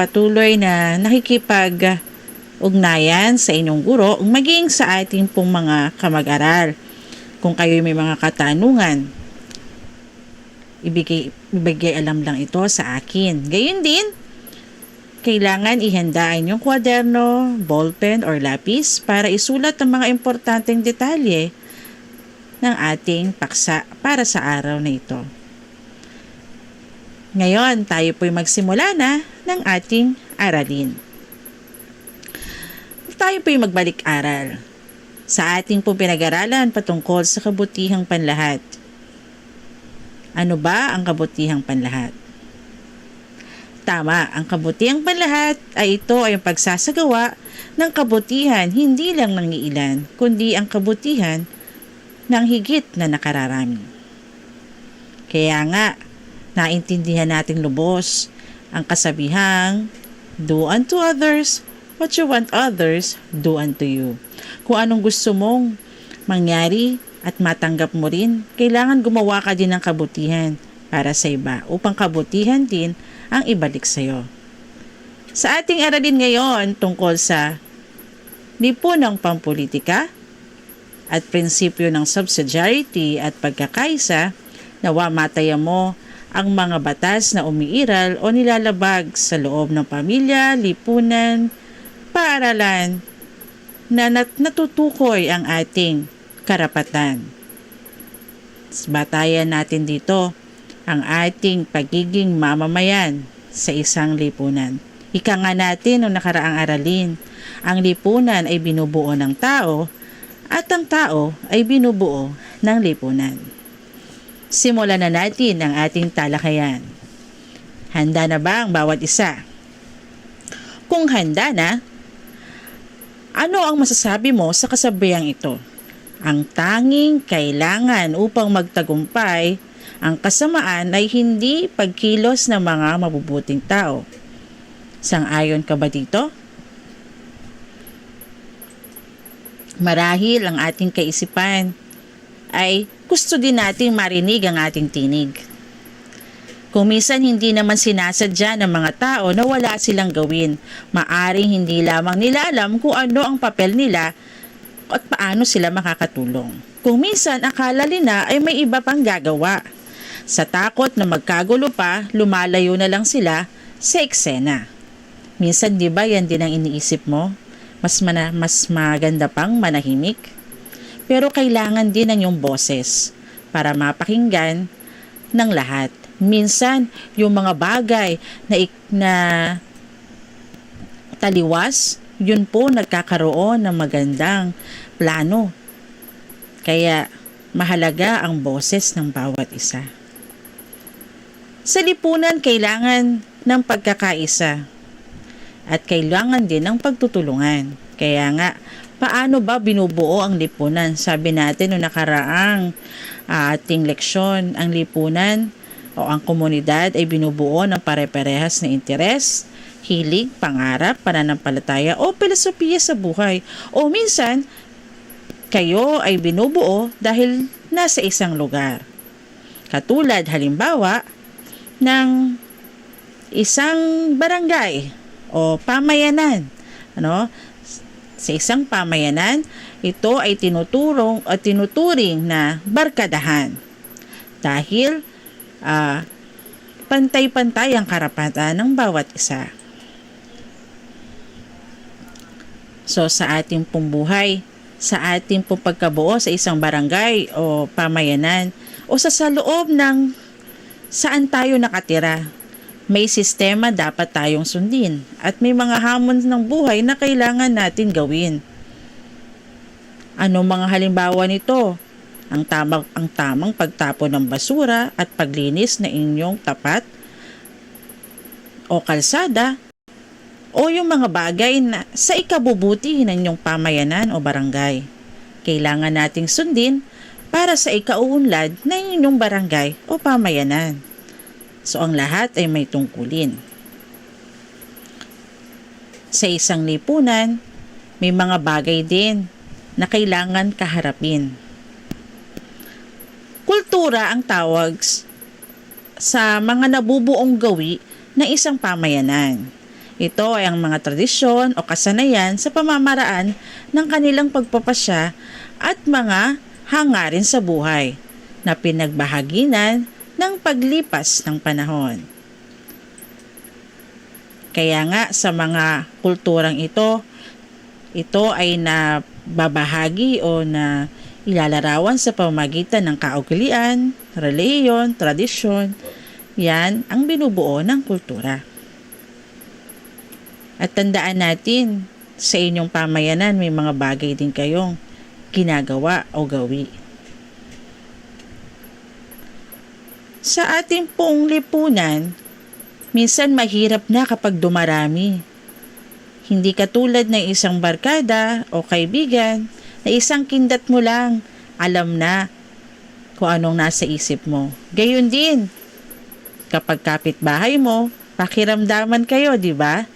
patuloy na nakikipag ugnayan sa inyong guro maging sa ating pong mga kamag-aral. Kung kayo may mga katanungan, ibigay, ibigay alam lang ito sa akin. Gayun din, kailangan ihanda ang inyong kwaderno, ballpen or lapis para isulat ang mga importanteng detalye ng ating paksa para sa araw na ito. Ngayon, tayo po'y magsimula na ng ating aralin. Tayo po'y magbalik-aral sa ating pong pinag-aralan patungkol sa kabutihang panlahat. Ano ba ang kabutihang panlahat? Tama, ang kabutihang panlahat ay ito ay ang pagsasagawa ng kabutihan hindi lang ng iilan, kundi ang kabutihan ng higit na nakararami. Kaya nga, naintindihan nating lubos ang kasabihang, do unto others what you want others do unto you. Kung anong gusto mong mangyari at matanggap mo rin, kailangan gumawa ka din ng kabutihan para sa iba upang kabutihan din ang ibalik sa iyo. Sa ating aralin ngayon tungkol sa lipunang pampolitika at prinsipyo ng subsidiarity at pagkakaisa, nawa mataya mo ang mga batas na umiiral o nilalabag sa loob ng pamilya, lipunan, paaralan na nat- natutukoy ang ating karapatan. Batayan natin dito ang ating pagiging mamamayan sa isang lipunan. Ika nga natin noong nakaraang aralin, ang lipunan ay binubuo ng tao at ang tao ay binubuo ng lipunan. Simulan na natin ang ating talakayan. Handa na ba ang bawat isa? Kung handa na, ano ang masasabi mo sa kasabayang ito? Ang tanging kailangan upang magtagumpay ang kasamaan ay hindi pagkilos ng mga mabubuting tao. Sang-ayon ka ba dito? Marahil ang ating kaisipan ay gusto din nating marinig ang ating tinig. Kung minsan hindi naman sinasadya ng mga tao na wala silang gawin, maaring hindi lamang nila alam kung ano ang papel nila at paano sila makakatulong. Kung minsan akala nila ay may iba pang gagawa. Sa takot na magkagulo pa, lumalayo na lang sila sa eksena. Minsan 'di ba yan din ang iniisip mo? Mas mana, mas maganda pang manahimik. Pero kailangan din ng yung boses para mapakinggan ng lahat. Minsan, yung mga bagay na, na taliwas, yun po nagkakaroon ng magandang plano. Kaya mahalaga ang boses ng bawat isa. Sa lipunan, kailangan ng pagkakaisa at kailangan din ng pagtutulungan. Kaya nga, paano ba binubuo ang lipunan? Sabi natin no nakaraang uh, ating leksyon, ang lipunan o ang komunidad ay binubuo ng pare-parehas na interes, hilig, pangarap, pananampalataya o filosofiya sa buhay. O minsan, kayo ay binubuo dahil nasa isang lugar. Katulad halimbawa ng isang barangay o pamayanan. Ano? Sa isang pamayanan, ito ay tinuturong o tinuturing na barkadahan. Dahil uh, pantay-pantay ang karapatan ng bawat isa. So sa ating pong sa ating pong pagkabuo sa isang barangay o pamayanan o sa, sa loob ng saan tayo nakatira, may sistema dapat tayong sundin at may mga hamon ng buhay na kailangan natin gawin. Ano mga halimbawa nito? Ang tamang, ang tamang pagtapon ng basura at paglinis na inyong tapat o kalsada o yung mga bagay na sa ikabubuti ng inyong pamayanan o barangay. Kailangan nating sundin para sa ikauunlad ng inyong barangay o pamayanan. So ang lahat ay may tungkulin. Sa isang lipunan, may mga bagay din na kailangan kaharapin. Kultura ang tawag sa mga nabubuong gawi ng isang pamayanan. Ito ay ang mga tradisyon o kasanayan sa pamamaraan ng kanilang pagpapasya at mga hangarin sa buhay na pinagbahaginan ng paglipas ng panahon. Kaya nga sa mga kulturang ito, ito ay nababahagi o na ilalarawan sa pamamagitan ng kaugalian, reliyon, tradisyon. Yan ang binubuo ng kultura. At tandaan natin, sa inyong pamayanan may mga bagay din kayong ginagawa o gawi. Sa ating pong lipunan, minsan mahirap na kapag dumarami. Hindi katulad ng isang barkada o kaibigan na isang kindat mo lang, alam na kung anong nasa isip mo. Gayun din, kapag kapitbahay mo, pakiramdaman kayo, di ba?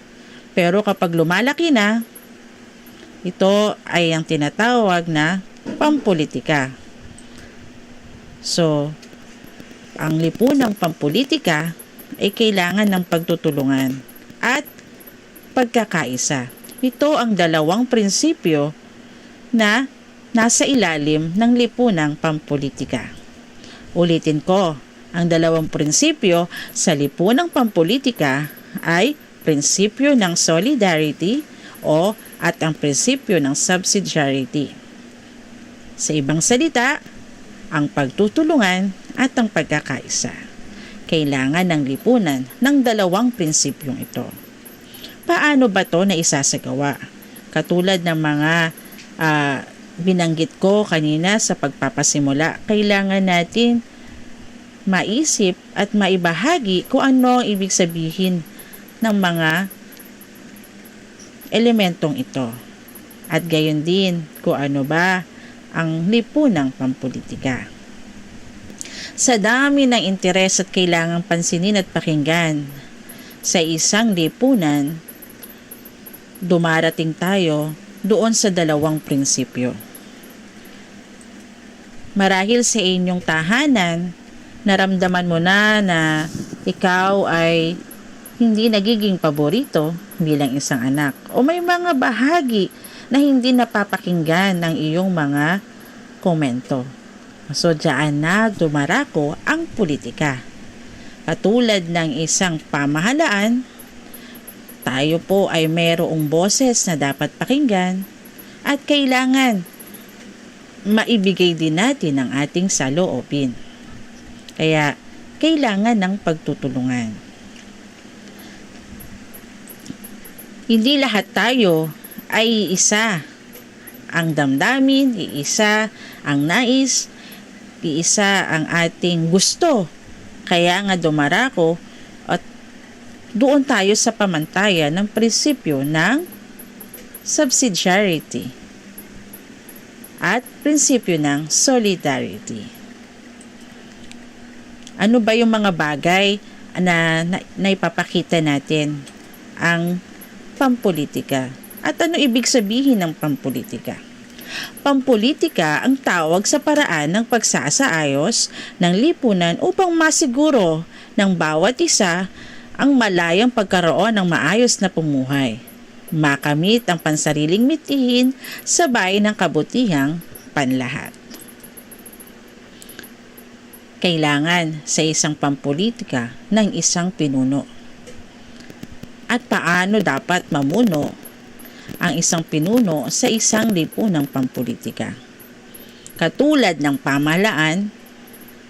Pero kapag lumalaki na, ito ay ang tinatawag na pampolitika. So, ang lipunang pampolitika ay kailangan ng pagtutulungan at pagkakaisa. Ito ang dalawang prinsipyo na nasa ilalim ng lipunang pampolitika. Ulitin ko, ang dalawang prinsipyo sa lipunang pampolitika ay prinsipyo ng solidarity o at ang prinsipyo ng subsidiarity. Sa ibang salita, ang pagtutulungan at ang pagkakaisa. Kailangan ng lipunan ng dalawang prinsipyong ito. Paano ba to na isasagawa? Katulad ng mga uh, binanggit ko kanina sa pagpapasimula, kailangan natin maisip at maibahagi kung ano ang ibig sabihin ng mga elementong ito. At gayon din kung ano ba ang lipunang pampolitika. Sa dami ng interes at kailangang pansinin at pakinggan sa isang lipunan, dumarating tayo doon sa dalawang prinsipyo. Marahil sa inyong tahanan, naramdaman mo na na ikaw ay hindi nagiging paborito bilang isang anak o may mga bahagi na hindi napapakinggan ng iyong mga komento. So, dyan na dumarako ang politika. Katulad ng isang pamahalaan, tayo po ay mayroong boses na dapat pakinggan at kailangan maibigay din natin ang ating saloobin. Kaya, kailangan ng pagtutulungan. Hindi lahat tayo ay isa. Ang damdamin, iisa ang nais, iisa ang ating gusto. Kaya nga dumarako at doon tayo sa pamantayan ng prinsipyo ng subsidiarity at prinsipyo ng solidarity. Ano ba yung mga bagay na, na, na ipapakita natin ang pampolitika. At ano ibig sabihin ng pampolitika? Pampolitika ang tawag sa paraan ng pagsasaayos ng lipunan upang masiguro ng bawat isa ang malayang pagkaroon ng maayos na pumuhay. Makamit ang pansariling mitihin sabay ng kabutihang panlahat. Kailangan sa isang pampolitika ng isang pinuno at paano dapat mamuno ang isang pinuno sa isang lipunang pampolitika. Katulad ng pamahalaan,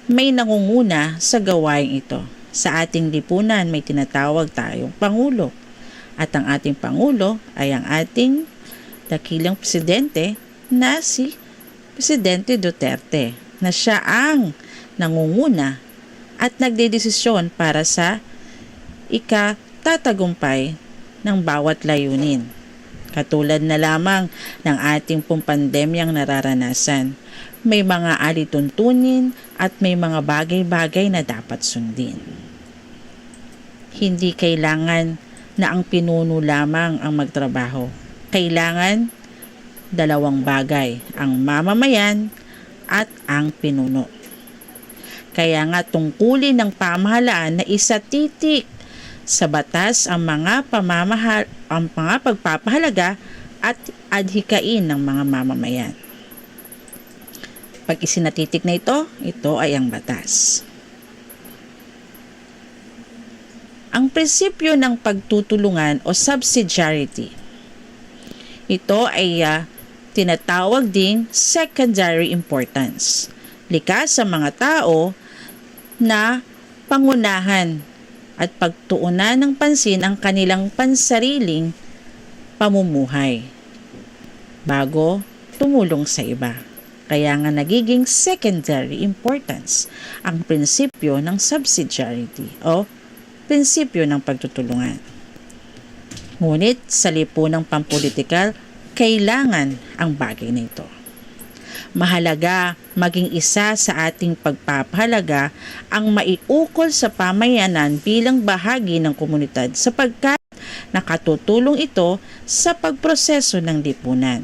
may nangunguna sa gawain ito. Sa ating lipunan may tinatawag tayong Pangulo. At ang ating Pangulo ay ang ating dakilang presidente na si Presidente Duterte na siya ang nangunguna at nagdedesisyon para sa ika pagtatagumpay ng bawat layunin. Katulad na lamang ng ating pong pandemyang nararanasan. May mga alituntunin at may mga bagay-bagay na dapat sundin. Hindi kailangan na ang pinuno lamang ang magtrabaho. Kailangan dalawang bagay, ang mamamayan at ang pinuno. Kaya nga tungkulin ng pamahalaan na isa titik sa batas ang mga pamamahal ang mga pagpapahalaga at adhikain ng mga mamamayan. Pag isinatitik na ito, ito ay ang batas. Ang prinsipyo ng pagtutulungan o subsidiarity. Ito ay ah, tinatawag ding secondary importance. Likas sa mga tao na pangunahan at pagtuunan ng pansin ang kanilang pansariling pamumuhay bago tumulong sa iba. Kaya nga nagiging secondary importance ang prinsipyo ng subsidiarity o prinsipyo ng pagtutulungan. Ngunit sa lipunang pampolitikal, kailangan ang bagay na ito. Mahalaga maging isa sa ating pagpapahalaga ang maiukol sa pamayanan bilang bahagi ng komunidad sapagkat nakatutulong ito sa pagproseso ng lipunan.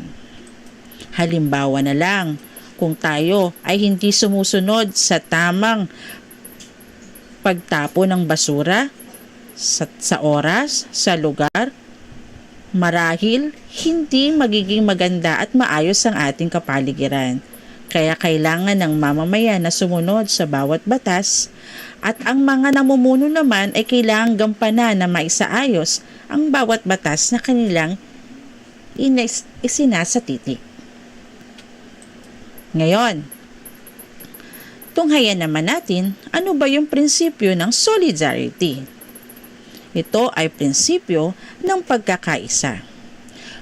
Halimbawa na lang, kung tayo ay hindi sumusunod sa tamang pagtapo ng basura sa, sa oras, sa lugar, marahil hindi magiging maganda at maayos ang ating kapaligiran. Kaya kailangan ng mamamayan na sumunod sa bawat batas at ang mga namumuno naman ay kailangang gampanan na maisaayos ang bawat batas na kanilang inis- isinasa titik. Ngayon, tunghayan naman natin ano ba yung prinsipyo ng solidarity. Ito ay prinsipyo ng pagkakaisa.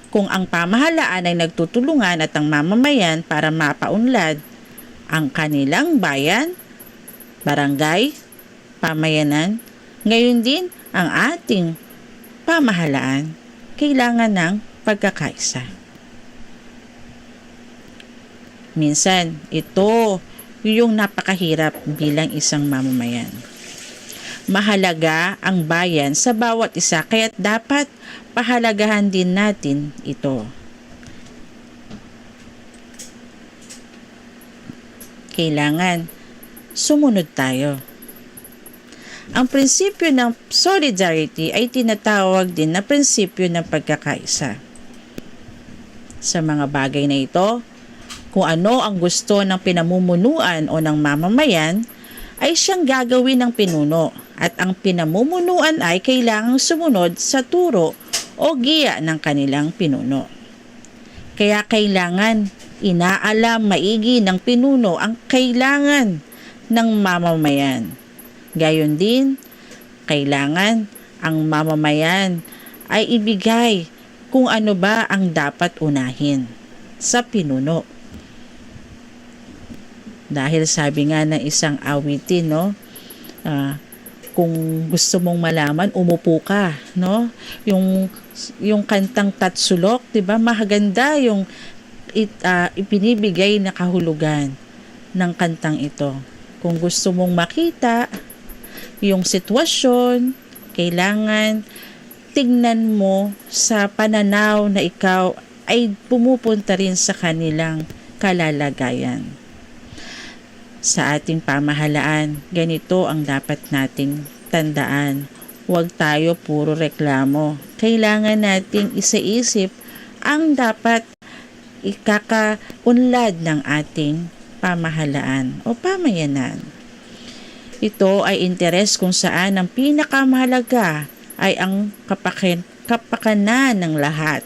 Kung ang pamahalaan ay nagtutulungan at ang mamamayan para mapaunlad ang kanilang bayan, barangay, pamayanan, ngayon din ang ating pamahalaan kailangan ng pagkakaisa. Minsan, ito yung napakahirap bilang isang mamamayan. Mahalaga ang bayan sa bawat isa kaya't dapat pahalagahan din natin ito. Kailangan sumunod tayo. Ang prinsipyo ng solidarity ay tinatawag din na prinsipyo ng pagkakaisa. Sa mga bagay na ito, kung ano ang gusto ng pinamumunuan o ng mamamayan, ay siyang gagawin ng pinuno at ang pinamumunuan ay kailangang sumunod sa turo o giya ng kanilang pinuno. Kaya kailangan inaalam maigi ng pinuno ang kailangan ng mamamayan. Gayon din, kailangan ang mamamayan ay ibigay kung ano ba ang dapat unahin sa pinuno. Dahil sabi nga ng isang awitin, no, ah, kung gusto mong malaman, umupo ka, no? Yung yung kantang Tatsulok, 'di ba? Mahaganda yung it, ah, ipinibigay na kahulugan ng kantang ito. Kung gusto mong makita yung sitwasyon, kailangan tingnan mo sa pananaw na ikaw ay pumupunta rin sa kanilang kalalagayan sa ating pamahalaan. Ganito ang dapat nating tandaan. Huwag tayo puro reklamo. Kailangan nating isaisip ang dapat ikakaunlad ng ating pamahalaan o pamayanan. Ito ay interes kung saan ang pinakamahalaga ay ang kapakin, kapakanan ng lahat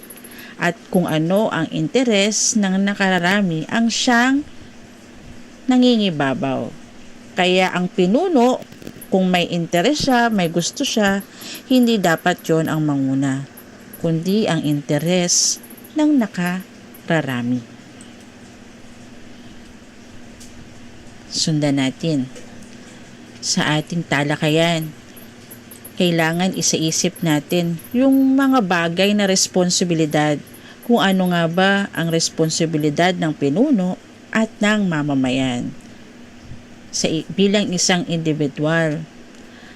at kung ano ang interes ng nakararami ang siyang nangingibabaw. Kaya ang pinuno, kung may interes siya, may gusto siya, hindi dapat yon ang manguna, kundi ang interes ng nakararami. Sundan natin. Sa ating talakayan, kailangan isaisip natin yung mga bagay na responsibilidad kung ano nga ba ang responsibilidad ng pinuno at ng mamamayan. Sa bilang isang individual,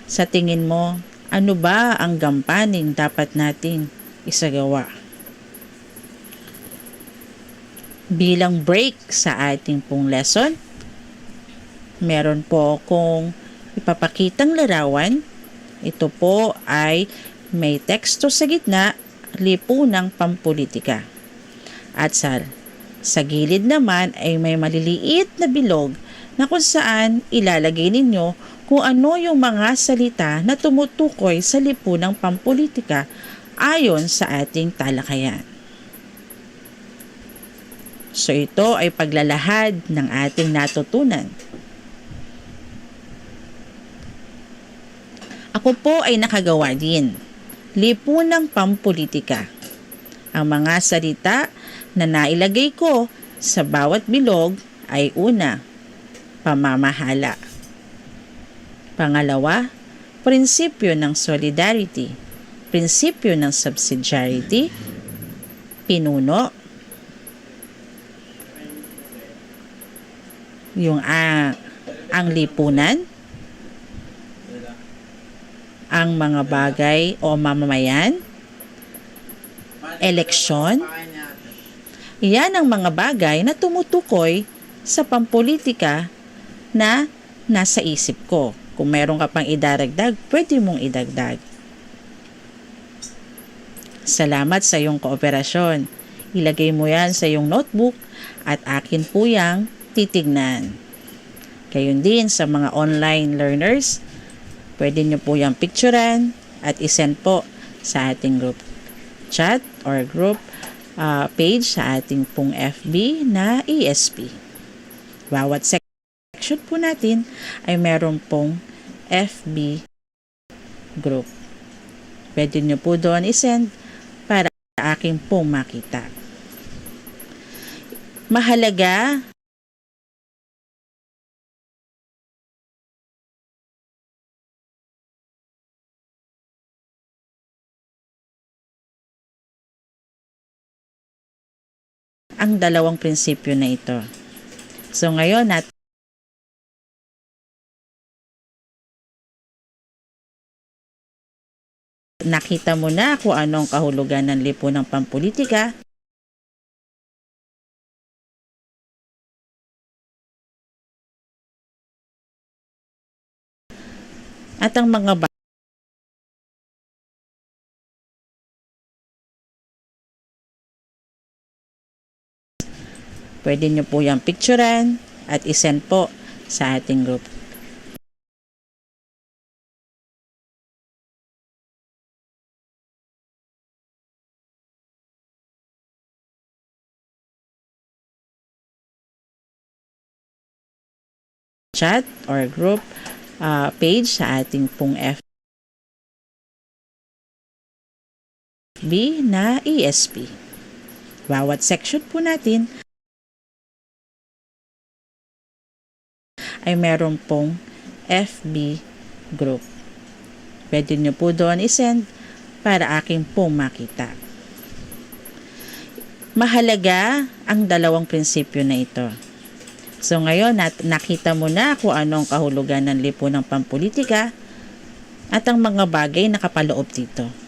sa tingin mo, ano ba ang gampaning dapat nating isagawa? Bilang break sa ating pong lesson, meron po akong ipapakitang larawan. Ito po ay may teksto sa gitna, lipunang pampolitika. At sa, sa gilid naman ay may maliliit na bilog na kung saan ilalagay ninyo kung ano yung mga salita na tumutukoy sa lipunang pampolitika ayon sa ating talakayan. So ito ay paglalahad ng ating natutunan. Ako po ay nakagawa din. Lipunang pampolitika. Ang mga salita na nailagay ko sa bawat bilog ay una, pamamahala. Pangalawa, prinsipyo ng solidarity, prinsipyo ng subsidiarity, pinuno, yung ah, ang lipunan, ang mga bagay o mamamayan, eleksyon, Iyan ang mga bagay na tumutukoy sa pampolitika na nasa isip ko. Kung meron ka pang idaragdag, pwede mong idagdag. Salamat sa iyong kooperasyon. Ilagay mo yan sa iyong notebook at akin po yang titignan. Gayon din sa mga online learners, pwede nyo po yung picturean at isend po sa ating group chat or group uh, page sa ating pong FB na ESP. Bawat section po natin ay meron pong FB group. Pwede nyo po doon isend para aking pong makita. Mahalaga ang dalawang prinsipyo na ito. So ngayon nat nakita mo na kung anong kahulugan ng lipunang pampolitika. At ang mga Pwede nyo po yung picturean at isend po sa ating group. chat or group uh, page sa ating pong FB na ESP. Bawat section po natin ay meron pong FB group. Pwede nyo po doon isend para aking pong makita. Mahalaga ang dalawang prinsipyo na ito. So ngayon, nat- nakita mo na kung anong kahulugan ng lipunang pampolitika at ang mga bagay na kapaloob dito.